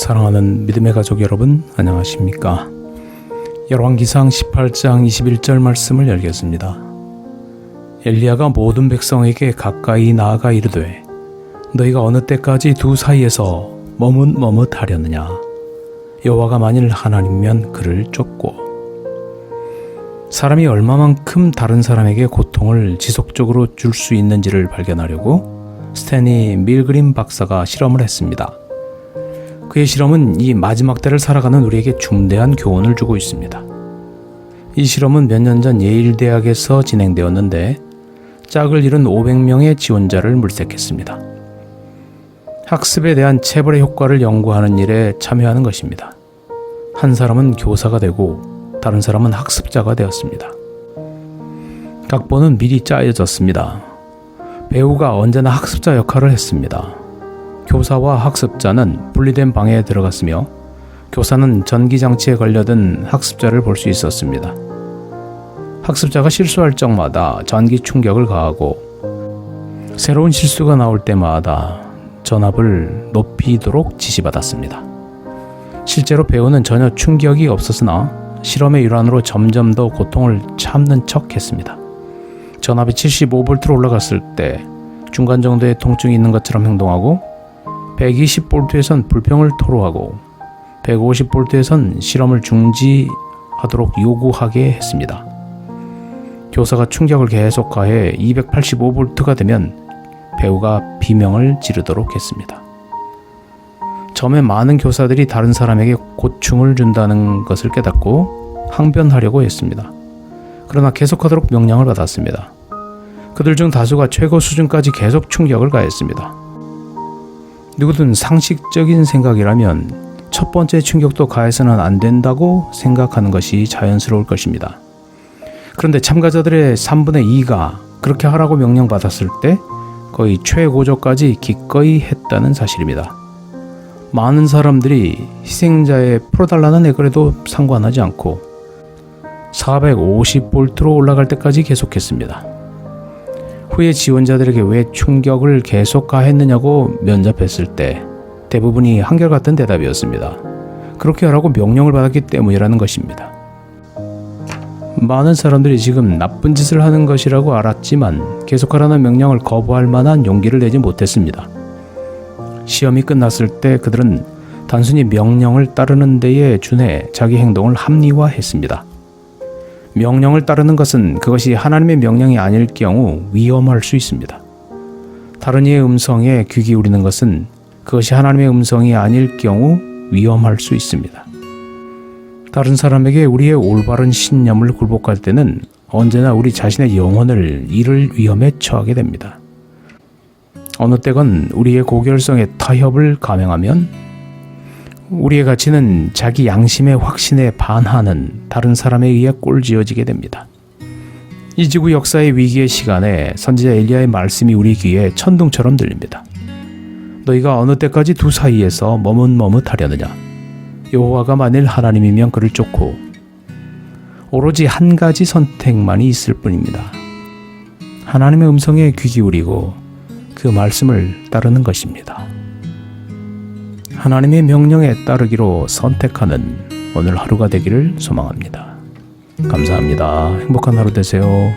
사랑하는 믿음의 가족 여러분, 안녕하십니까? 열왕기상 18장 21절 말씀을 열겠습니다. 엘리야가 모든 백성에게 가까이 나아가 이르되 너희가 어느 때까지 두 사이에서 머뭇머뭇하려느냐 여호와가 만일 하나님이면 그를 쫓고 사람이 얼마만큼 다른 사람에게 고통을 지속적으로 줄 수 있는지를 발견하려고 스테니 밀그린 박사가 실험을 했습니다. 그의 실험은 이 마지막 때를 살아가는 우리에게 중대한 교훈을 주고 있습니다. 이 실험은 몇 년 전 예일 대학에서 진행되었는데 짝을 이룬 500명의 지원자를 물색했습니다. 학습에 대한 체벌의 효과를 연구하는 일에 참여하는 것입니다. 한 사람은 교사가 되고 다른 사람은 학습자가 되었습니다. 각본은 미리 짜여졌습니다. 배우가 언제나 학습자 역할을 했습니다. 교사와 학습자는 분리된 방에 들어갔으며 교사는 전기장치에 걸려든 학습자를 볼 수 있었습니다. 학습자가 실수할 적마다 전기 충격을 가하고 새로운 실수가 나올 때마다 전압을 높이도록 지시받았습니다. 실제로 배우는 전혀 충격이 없었으나 실험의 일환으로 점점 더 고통을 참는 척 했습니다. 전압이 75볼트로 올라갔을 때 중간 정도의 통증이 있는 것처럼 행동하고 120볼트에선 불평을 토로하고 150볼트에선 실험을 중지하도록 요구하게 했습니다. 교사가 충격을 계속 가해 285볼트가 되면 배우가 비명을 지르도록 했습니다. 처음에 많은 교사들이 다른 사람에게 고충을 준다는 것을 깨닫고 항변하려고 했습니다. 그러나 계속하도록 명령을 받았습니다. 그들 중 다수가 최고 수준까지 계속 충격을 가했습니다. 누구든 상식적인 생각이라면 첫 번째 충격도 가해서는 안 된다고 생각하는 것이 자연스러울 것입니다. 그런데 참가자들의 3분의 2가 그렇게 하라고 명령받았을 때 거의 최고조까지 기꺼이 했다는 사실입니다. 많은 사람들이 희생자의 풀어달라는 애걸에도 상관하지 않고 450볼트로 올라갈 때까지 계속했습니다. 후에 지원자들에게 왜 충격을 계속 가했느냐고 면접했을 때 대부분이 한결같은 대답이었습니다. 그렇게 하라고 명령을 받았기 때문이라는 것입니다. 많은 사람들이 지금 나쁜 짓을 하는 것이라고 알았지만 계속하라는 명령을 거부할 만한 용기를 내지 못했습니다. 시험이 끝났을 때 그들은 단순히 명령을 따르는 데에 준해 자기 행동을 합리화했습니다. 명령을 따르는 것은 그것이 하나님의 명령이 아닐 경우 위험할 수 있습니다. 다른 이의 음성에 귀 기울이는 것은 그것이 하나님의 음성이 아닐 경우 위험할 수 있습니다. 다른 사람에게 우리의 올바른 신념을 굴복할 때는 언제나 우리 자신의 영혼을 잃을 위험에 처하게 됩니다. 어느 때건 우리의 고결성에 타협을 감행하면 우리의 가치는 자기 양심의 확신에 반하는 다른 사람에 의해 꼴지어지게 됩니다. 이 지구 역사의 위기의 시간에 선지자 엘리야의 말씀이 우리 귀에 천둥처럼 들립니다. 너희가 어느 때까지 두 사이에서 머뭇머뭇하려느냐? 여호와가 만일 하나님이면 그를 쫓고 오로지 한 가지 선택만이 있을 뿐입니다. 하나님의 음성에 귀 기울이고 그 말씀을 따르는 것입니다. 하나님의 명령에 따르기로 선택하는 오늘 하루가 되기를 소망합니다. 감사합니다. 행복한 하루 되세요.